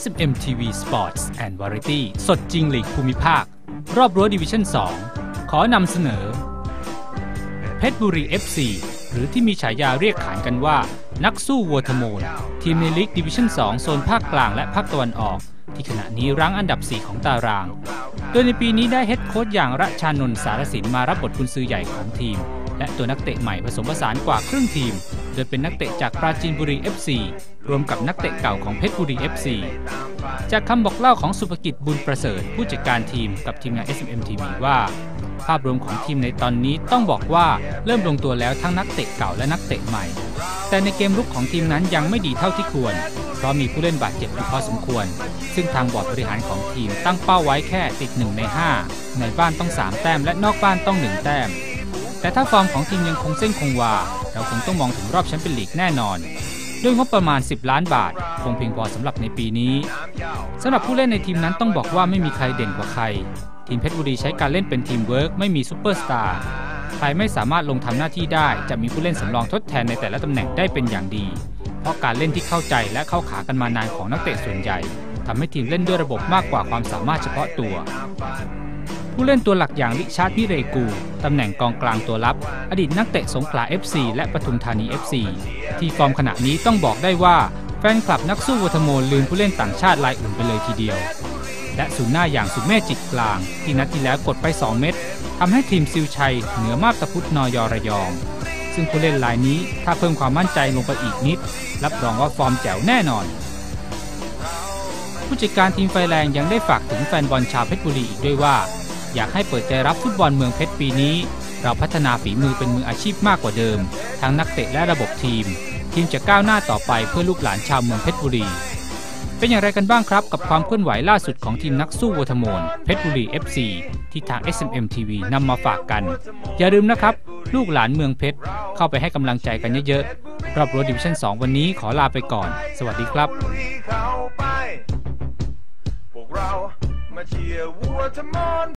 SMM TV Sports and Variety สดจริงหลีกภูมิภาค รอบรั้วดิวิชั่น 2 ขอนำเสนอ เพชรบุรี FC หรือที่มีฉายาเรียกขานกันว่า นักสู้วัวทโมน ทีมในลีกดิวิชั่น 2 โซนภาคกลางและภาคตะวันออก ที่ขณะนี้รั้งอันดับ 4 ของตาราง โดยในปีนี้ได้เฮดโค้ชอย่างระชานนท์สารสินมารับบทกุนซือใหญ่ของทีม และตัวนักเตะใหม่ผสมผสานกว่าครึ่งทีม โดยเป็นนักเตะจากปราจีนบุรี FC รวมกับนักเตะเก่าของเพชรบุรี FC จากคำบอกเล่าของสุภกิจบุญประเสริฐ ผู้จัดการทีมกับทีมงาน SMM TV ว่า ภาพรวมของทีมในตอนนี้ต้องบอกว่าเริ่มลงตัวแล้วทั้งนักเตะเก่าและนักเตะใหม่ แต่ในเกมรุกของทีมนั้นยังไม่ดีเท่าที่ควร เพราะมีผู้เล่นบาดเจ็บอยู่พอสมควร ซึ่งทางบอร์ดบริหารของทีมตั้งเป้าไว้แค่ติด 1 ใน 5 ในบ้านต้อง 3 แต้มและนอกบ้านต้อง 1 แต้ม แต่ถ้าฟอร์มของทีมยังคงเส้นคงวา เราคงต้องมองถึงรอบแชมเปี้ยนลีกแน่นอน ด้วยงบประมาณ 10 ล้านบาท คงเพียงพอสำหรับในปีนี้สำหรับผู้เล่นในทีมนั้นต้องบอกว่าไม่มีใครเด่นกว่าใคร ทีมเพชรบุรีใช้การเล่นเป็นทีมเวิร์กไม่มีซูเปอร์สตาร์ใครไม่สามารถลงทำหน้าที่ได้ จะมีผู้เล่นสำรองทดแทนในแต่ละตำแหน่งได้เป็นอย่างดี เพราะการเล่นที่เข้าใจและเข้าขากันมานานของนักเตะส่วนใหญ่ทำให้ทีมเล่นด้วยระบบมากกว่าความสามารถเฉพาะตัว ผู้เล่นตัวหลักอย่างลิชาร์ดมิเรกู ตำแหน่งกองกลางตัวรับ อดีตนักเตะสงขลา FC และปทุมธานี FC ที่ฟอร์มขณะนี้ต้องบอกได้ว่า แฟนคลับนักสู้วัฒโมลืมผู้เล่นต่างชาติรายอื่นไปเลยทีเดียว และศูนย์หน้าอย่างสุเมจิตกลาง ที่นัดที่แล้วกดไป 2 เม็ดทำให้ทีมซิวชัย เหนือมาบตะพุทธนอยระยอง ซึ่งผู้เล่นรายนี้ถ้าเพิ่มความมั่นใจลงไปอีกนิด รับรองว่าฟอร์มแจ๋วแน่นอนผู้จัดการทีมไฟแรงยังได้ฝากถึงแฟนบอลชาวเพชรบุรีอีกด้วยว่า อยากให้เปิดใจรับฟุตบอลเมืองเพชรปีนี้ เราพัฒนาฝีมือเป็นมืออาชีพมากกว่าเดิม ทั้งนักเตะและระบบทีม ทีมจะก้าวหน้าต่อไปเพื่อลูกหลานชาวเมืองเพชรบุรี เป็นอย่างไรกันบ้างครับ กับความเคลื่อนไหวล่าสุดของทีมนักสู้วัวทมนเพชรบุรี FC ที่ทาง SMM TV นำมาฝากกัน อย่าลืมนะครับ ลูกหลานเมืองเพชรเข้าไปให้กำลังใจกันเยอะๆรอบรั้วดิวิชั่น 2 วันนี้ขอลาไปก่อน สวัสดีครับเรามาเชียร์วัวทมอน